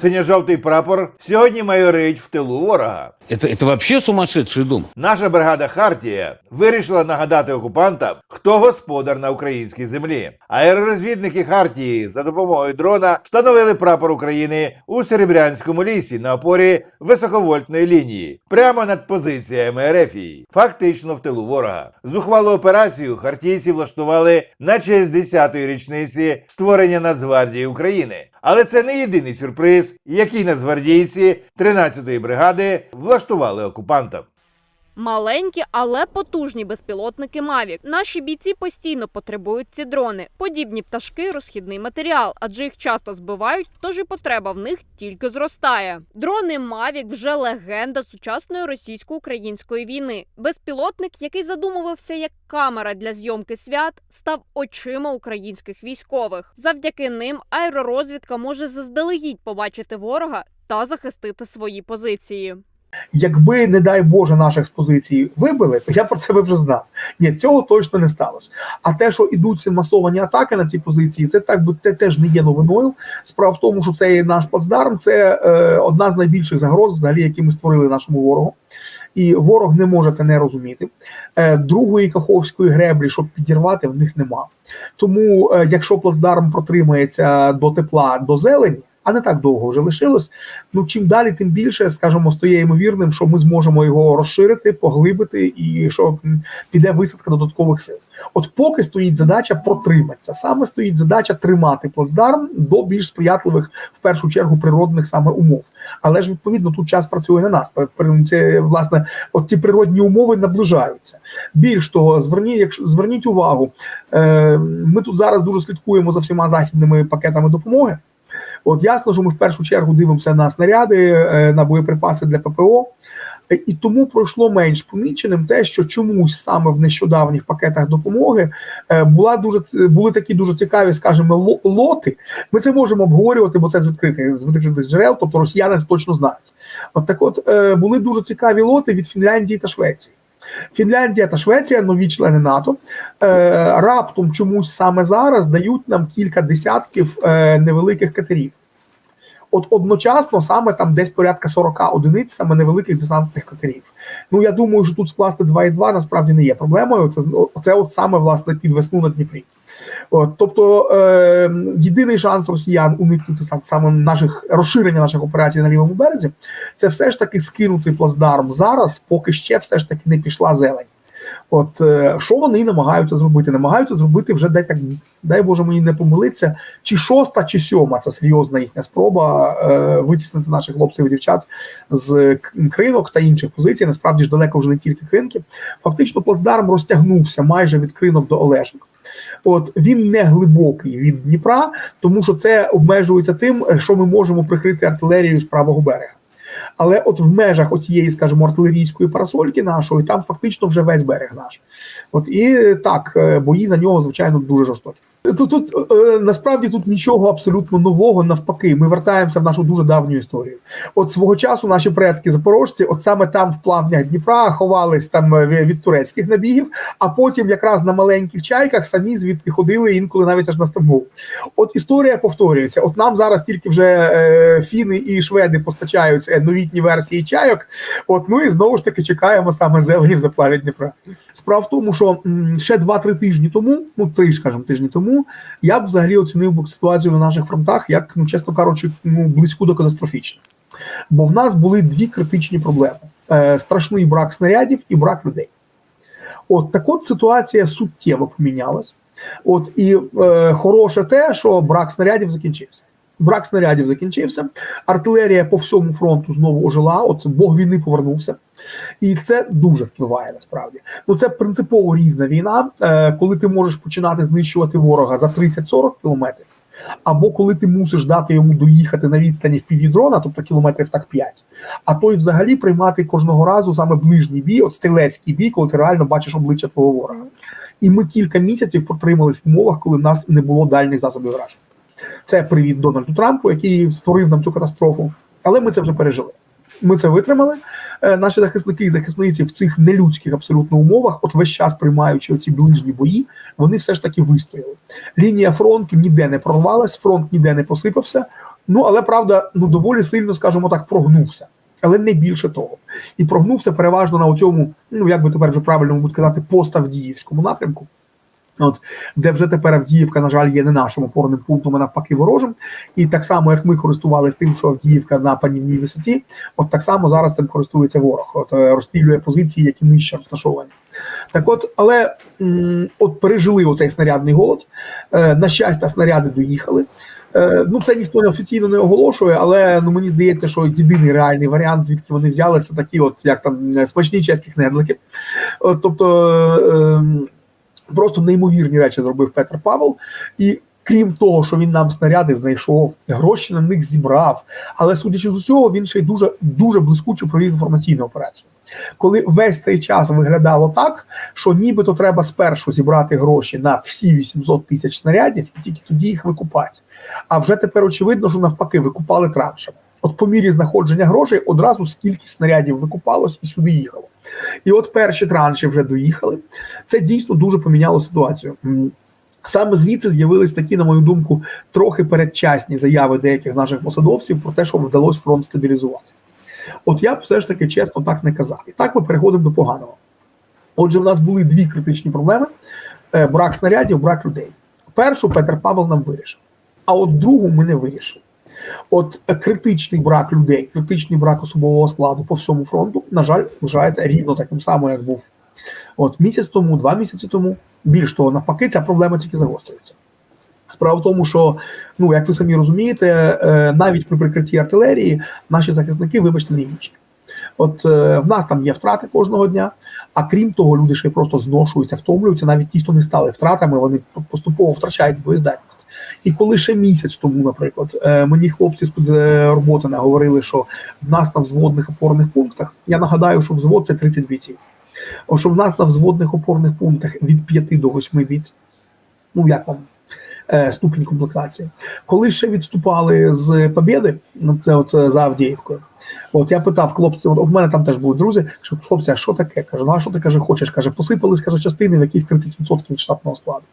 Синьо-жовтий прапор сьогодні майорить в тилу ворога. Это, это вообще сумасшедший дом. Наша бригада Хартія вирішила нагадати окупантам, хто господар на українській землі. Аеророзвідники Хартії за допомогою дрона встановили прапор України у Серебрянському лісі на опорі високовольтної лінії, прямо над позиціями Ерефії, фактично в тилу ворога. Зухвалу операцію хартійці влаштували на честь 10-ї річниці створення Нацгвардії України. Але це не єдиний сюрприз, який нацгвардійці 13-ї бригади влаштували окупантам. Маленькі, але потужні безпілотники Мавік. Наші бійці постійно потребують ці дрони. Подібні пташки розхідний матеріал, адже їх часто збивають, тож і потреба в них тільки зростає. Дрони Мавік вже легенда сучасної російсько-української війни. Безпілотник, який задумувався як камера для зйомки свят, став очима українських військових. Завдяки ним аеророзвідка може заздалегідь побачити ворога та захистити свої позиції. Якби, не дай Боже, наших з позицій вибили, то я про це би вже знав. Ні, цього точно не сталося. А те, що ідуть масовані атаки на ці позиції, це так би те теж не є новиною. Справа в тому, що цей наш плацдарм це е, одна з найбільших загроз, взагалі, які ми створили нашому ворогу. І ворог не може це не розуміти. Е, другої каховської греблі, щоб підірвати, в них нема. Тому, е, якщо плацдарм протримається до тепла, до зелені, а не так довго вже лишилось. Ну чим далі, тим більше, скажімо, стає ймовірним, що ми зможемо його розширити, поглибити, і що піде висадка додаткових сил. От поки стоїть задача протриматися, саме стоїть задача тримати плацдарм до більш сприятливих в першу чергу природних саме умов. Але ж відповідно тут час працює на нас. Це власне от ці природні умови наближаються. Більш того, зверніть, якщо зверніть увагу, е, ми тут зараз дуже слідкуємо за всіма західними пакетами допомоги. От ясно, що ми в першу чергу дивимося на снаряди, е, на боєприпаси для ППО. Е, І тому пройшло менш поміченим те, що чомусь саме в нещодавніх пакетах допомоги е, була дуже були такі дуже цікаві, скажімо, лоти. Ми це можемо обговорювати, бо це з відкритих з відкритих джерел, тобто росіяни точно знають. От так, от були дуже цікаві лоти від Фінляндії та Швеції. Фінляндія та Швеція, нові члени НАТО, раптом чомусь саме зараз дають нам кілька десятків невеликих катерів. От одночасно саме там десь порядка 40 одиниць саме невеликих десантних катерів. Ну я думаю, що тут скласти 2,2 насправді не є проблемою. Це це от саме власне під весну на Дніпрі. От, тобто е, єдиний шанс росіян уникнути сам саме наших розширення наших операцій на лівому березі, це все ж таки скинути плацдарм зараз, поки ще все ж таки не пішла зелень. От е, що вони намагаються зробити? Намагаються зробити вже дай так, дай Боже мені не помилитися, чи шоста, чи сьома це серйозна їхня спроба е, витіснити наших хлопців і дівчат з кринок та інших позицій. Насправді ж далеко вже не тільки кринки. Фактично, плацдарм розтягнувся майже від кринок до Олешок. От він не глибокий від Дніпра, тому що це обмежується тим, що ми можемо прикрити артилерією з правого берега. Але от в межах оцієї, скажімо, артилерійської парасольки нашої, там фактично вже весь берег наш. От і так, е, бої за нього, звичайно, дуже жорстокі. Тут, тут е, насправді тут нічого абсолютно нового, навпаки, ми вертаємося в нашу дуже давню історію. От свого часу наші предки запорожці, от саме там в плавнях Дніпра ховались там е, від турецьких набігів, а потім якраз на маленьких чайках самі звідти ходили інколи навіть аж на Стамбул. От історія повторюється. От нам зараз тільки вже е, фіни і шведи постачають е, новітні версії чайок. От ми знову ж таки чекаємо саме зелені в заплаві Дніпра. Справа в тому, що м, ще 2-3 тижні тому, ну три скажімо, тижні тому, я б взагалі оцінив ситуацію на наших фронтах, як ну чесно кажучи, ну близьку до катастрофічно. Бо в нас були дві критичні проблеми: е, страшний брак снарядів і брак людей. От так от ситуація суттєво помінялась. От і е, хороше те, що брак снарядів закінчився. Брак снарядів закінчився. Артилерія по всьому фронту знову ожила. От Бог війни повернувся, і це дуже впливає насправді. Ну це принципово різна війна, е, коли ти можеш починати знищувати ворога за 30-40 кілометрів, або коли ти мусиш дати йому доїхати на відстані в півдрона, тобто кілометрів так 5, а то й взагалі приймати кожного разу саме ближній бій, от стрілецький бій, коли ти реально бачиш обличчя твого ворога. І ми кілька місяців протримались в умовах, коли в нас не було дальних засобів враження. Це привіт Дональду Трампу, який створив нам цю катастрофу. Але ми це вже пережили. Ми це витримали. Е, Наші захисники і захисниці в цих нелюдських абсолютно умовах, от весь час приймаючи оці ближні бої, вони все ж таки вистояли. Лінія фронту ніде не прорвалась, фронт ніде не посипався. Ну але правда, ну доволі сильно, скажімо так, прогнувся. Але не більше того. І прогнувся переважно на цьому, ну як би тепер вже правильно мабуть казати, поставдіївському напрямку. От де вже тепер Авдіївка, на жаль, є не нашим опорним пунктом, а навпаки ворожим. І так само, як ми користувалися тим, що Авдіївка на панівній висоті, от так само зараз цим користується ворог. От е, розстрілює позиції, які нижче розташовані. Так от, але от пережили оцей снарядний голод. Е, на щастя, снаряди доїхали. Е, ну, це ніхто не офіційно не оголошує, але ну мені здається, що єдиний реальний варіант, звідки вони взялися, такі, от як там смачні чеські кнедлики. Тобто. Просто неймовірні речі зробив Петр Павел. І крім того, що він нам снаряди знайшов, гроші на них зібрав. Але судячи з усього, він ще й дуже дуже блискуче провів інформаційну операцію. Коли весь цей час виглядало так, що нібито треба спершу зібрати гроші на всі 800 тисяч снарядів, і тільки тоді їх викупати. А вже тепер очевидно, що навпаки викупали траншами. От по мірі знаходження грошей одразу скільки снарядів викупалось і сюди їхало. І от перші транші вже доїхали. Це дійсно дуже поміняло ситуацію. Саме звідси з'явились такі, на мою думку, трохи передчасні заяви деяких наших посадовців про те, що вдалося фронт стабілізувати. От я б все ж таки чесно так не казав. І так ми переходимо до поганого. Отже, в нас були дві критичні проблеми: Е, брак снарядів, брак людей. Першу Петр Павел нам вирішив, а от другу ми не вирішили. От е, критичний брак людей, критичний брак особового складу по всьому фронту, на жаль, вважається рівно таким самим, як був от місяць тому, два місяці тому. Більш того, навпаки, ця проблема тільки загострюється. Справа в тому, що ну як ви самі розумієте, е, навіть при прикритті артилерії наші захисники, вибачте, не гічні. От е, в нас там є втрати кожного дня, а крім того, люди ще просто зношуються, втомлюються, навіть ті, хто не стали втратами, вони поступово втрачають боєздатність. І коли ще місяць тому, наприклад, е, мені хлопці з роботи говорили, що в нас на взводних опорних пунктах, я нагадаю, що взвод це 30 бійців. Що в нас на взводних опорних пунктах від 5 до 8 бійців. Ну як вам е, ступінь комплектації? Коли ще відступали з Побєди, ну це от е, за Авдіївкою. От я питав хлопців, от у мене там теж були друзі, що хлопці, а що таке? Каже, ну а що ти каже, хочеш? Каже, посипались каже, частини, в яких 30% від штатного складу.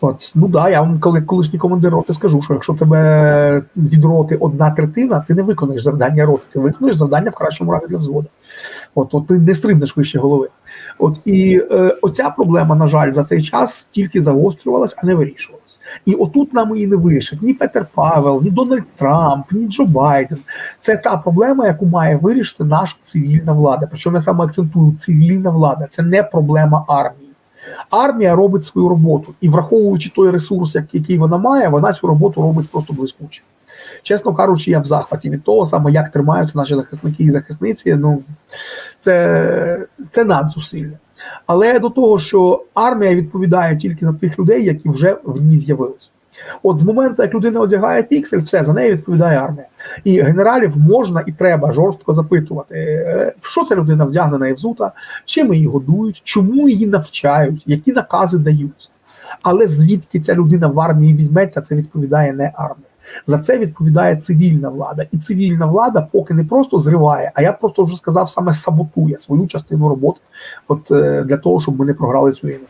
От, ну да, я вам коли колишній командир роти скажу, що якщо тебе від роти одна третина, ти не виконаєш завдання роти, ти виконуєш завдання в кращому разі для взводу. От, от ти не стрибнеш вище голови. От і е, оця проблема, на жаль, за цей час тільки загострювалась, а не вирішувалась. І отут нам її не вирішить ні Петер Павел, ні Дональд Трамп, ні Джо Байден. Це та проблема, яку має вирішити наша цивільна влада. Причому я саме акцентую цивільна влада. Це не проблема армії. Армія робить свою роботу, і враховуючи той ресурс, який вона має, вона цю роботу робить просто блискуче. Чесно кажучи, я в захваті від того, саме як тримаються наші захисники і захисниці. Ну це, це надзусилля. Але до того, що армія відповідає тільки за тих людей, які вже в ній з'явилися. От з моменту, як людина одягає піксель, все за неї відповідає армія. І генералів можна і треба жорстко запитувати, е, в що ця людина вдягнена і взута, чим її годують, чому її навчають, які накази дають. Але звідки ця людина в армії візьметься, це відповідає не армія. За це відповідає цивільна влада, і цивільна влада поки не просто зриває, а я просто вже сказав, саме саботує свою частину роботи, от е, для того, щоб ми не програли цю війну.